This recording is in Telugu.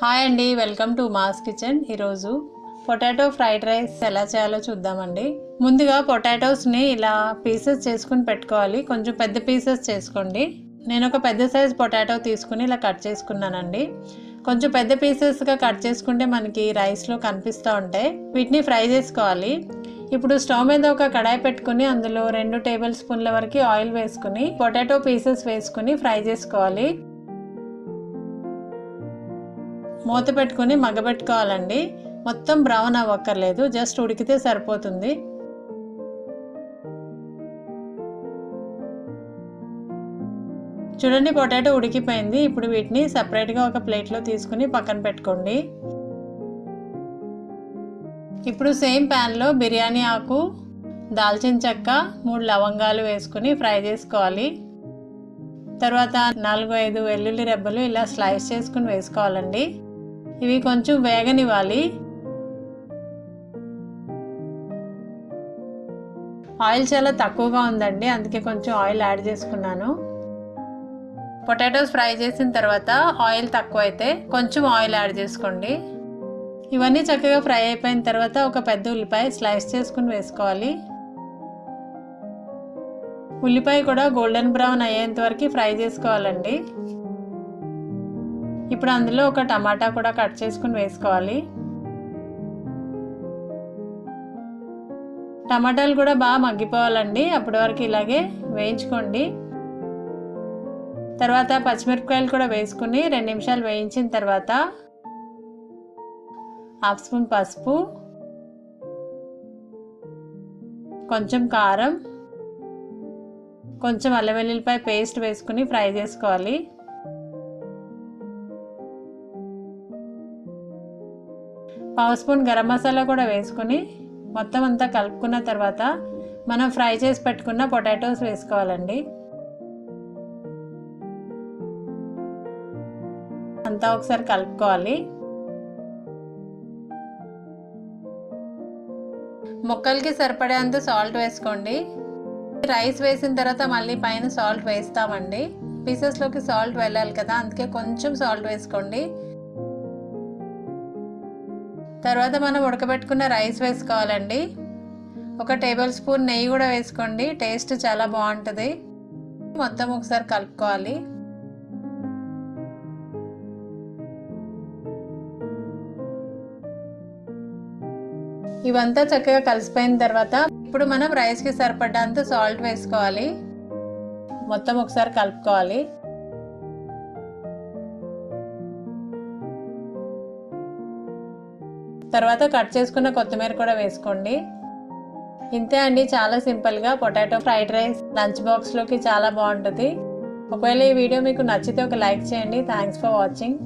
హాయ్ అండి వెల్కమ్ టు మాస్ కిచెన్. ఈరోజు పొటాటో ఫ్రైడ్ రైస్ ఎలా చేయాలో చూద్దామండి. ముందుగా పొటాటోస్ని ఇలా పీసెస్ చేసుకుని పెట్టుకోవాలి. కొంచెం పెద్ద పీసెస్ చేసుకోండి. నేను ఒక పెద్ద సైజ్ పొటాటో తీసుకుని ఇలా కట్ చేసుకున్నానండి. కొంచెం పెద్ద పీసెస్గా కట్ చేసుకుంటే మనకి రైస్లో కనిపిస్తూ ఉంటాయి. వీటిని ఫ్రై చేసుకోవాలి. ఇప్పుడు స్టవ్ మీద ఒక కడాయి పెట్టుకుని అందులో రెండు టేబుల్ స్పూన్ల వరకు ఆయిల్ వేసుకుని పొటాటో పీసెస్ వేసుకుని ఫ్రై చేసుకోవాలి. మూత పెట్టుకుని మగ్గబెట్టుకోవాలండి. మొత్తం బ్రౌన్ అవ్వక్కర్లేదు. జస్ట్ ఉడికితే సరిపోతుంది. చూడండి పొటాటో ఉడికిపోయింది. ఇప్పుడు వీటిని సపరేట్గా ఒక ప్లేట్లో తీసుకుని పక్కన పెట్టుకోండి. ఇప్పుడు సేమ్ ప్యాన్లో బిర్యానీ ఆకు దాల్చిన చెక్క మూడు లవంగాలు వేసుకుని ఫ్రై చేసుకోవాలి. తర్వాత నాలుగు ఐదు వెల్లుల్లి రెబ్బలు ఇలా స్లైస్ చేసుకుని వేసుకోవాలండి. ఇవి కొంచెం వేగనివ్వాలి. ఆయిల్ చాలా తక్కువగా ఉందండి అందుకే కొంచెం ఆయిల్ యాడ్ చేసుకున్నాను. పొటాటోస్ ఫ్రై చేసిన తర్వాత ఆయిల్ తక్కువ అయితే కొంచెం ఆయిల్ యాడ్ చేసుకోండి. ఇవన్నీ చక్కగా ఫ్రై అయిపోయిన తర్వాత ఒక పెద్ద ఉల్లిపాయ స్లైస్ చేసుకుని వేసుకోవాలి. ఉల్లిపాయ కూడా గోల్డెన్ బ్రౌన్ అయ్యేంత వరకు ఫ్రై చేసుకోవాలండి. ఇప్పుడు అందులో ఒక టమాటా కూడా కట్ చేసుకుని వేసుకోవాలి. టమాటాలు కూడా బాగా మగ్గిపోవాలండి. అప్పటి వరకు ఇలాగే వేయించుకోండి. తర్వాత పచ్చిమిరపకాయలు కూడా వేసుకుని రెండు నిమిషాలు వేయించిన తర్వాత హాఫ్ స్పూన్ పసుపు కొంచెం కారం కొంచెం అల్లం వెల్లుల్లిపాయ పేస్ట్ వేసుకుని ఫ్రై చేసుకోవాలి. పావు స్పూన్ గరం మసాలా కూడా వేసుకుని మొత్తం అంతా కలుపుకున్న తర్వాత మనం ఫ్రై చేసి పెట్టుకున్న పొటాటోస్ వేసుకోవాలండి. అంతా ఒకసారి కలుపుకోవాలి. ముక్కలకి సరిపడేంత సాల్ట్ వేసుకోండి. రైస్ వేసిన తర్వాత మళ్ళీ పైన సాల్ట్ వేస్తామండి. పీసెస్లోకి సాల్ట్ వెళ్ళాలి కదా అందుకే కొంచెం సాల్ట్ వేసుకోండి. తర్వాత మనం ఉడకబెట్టుకున్న రైస్ వేసుకోవాలండి. ఒక టేబుల్ స్పూన్ నెయ్యి కూడా వేసుకోండి టేస్ట్ చాలా బాగుంటుంది. మొత్తం ఒకసారి కలుపుకోవాలి. ఇవంతా చక్కగా కలిసిపోయిన తర్వాత ఇప్పుడు మనం రైస్కి సరిపడ్డంత సాల్ట్ వేసుకోవాలి. మొత్తం ఒకసారి కలుపుకోవాలి. తర్వాత కట్ చేసుకున్న కొత్తిమీర కూడా వేసుకోండి. ఇంతే అండి చాలా సింపుల్గా పొటాటో ఫ్రైడ్ రైస్ లంచ్ బాక్స్లోకి చాలా బాగుంటుంది. ఒకవేళ ఈ వీడియో మీకు నచ్చితే ఒక లైక్ చేయండి. Thanks for watching.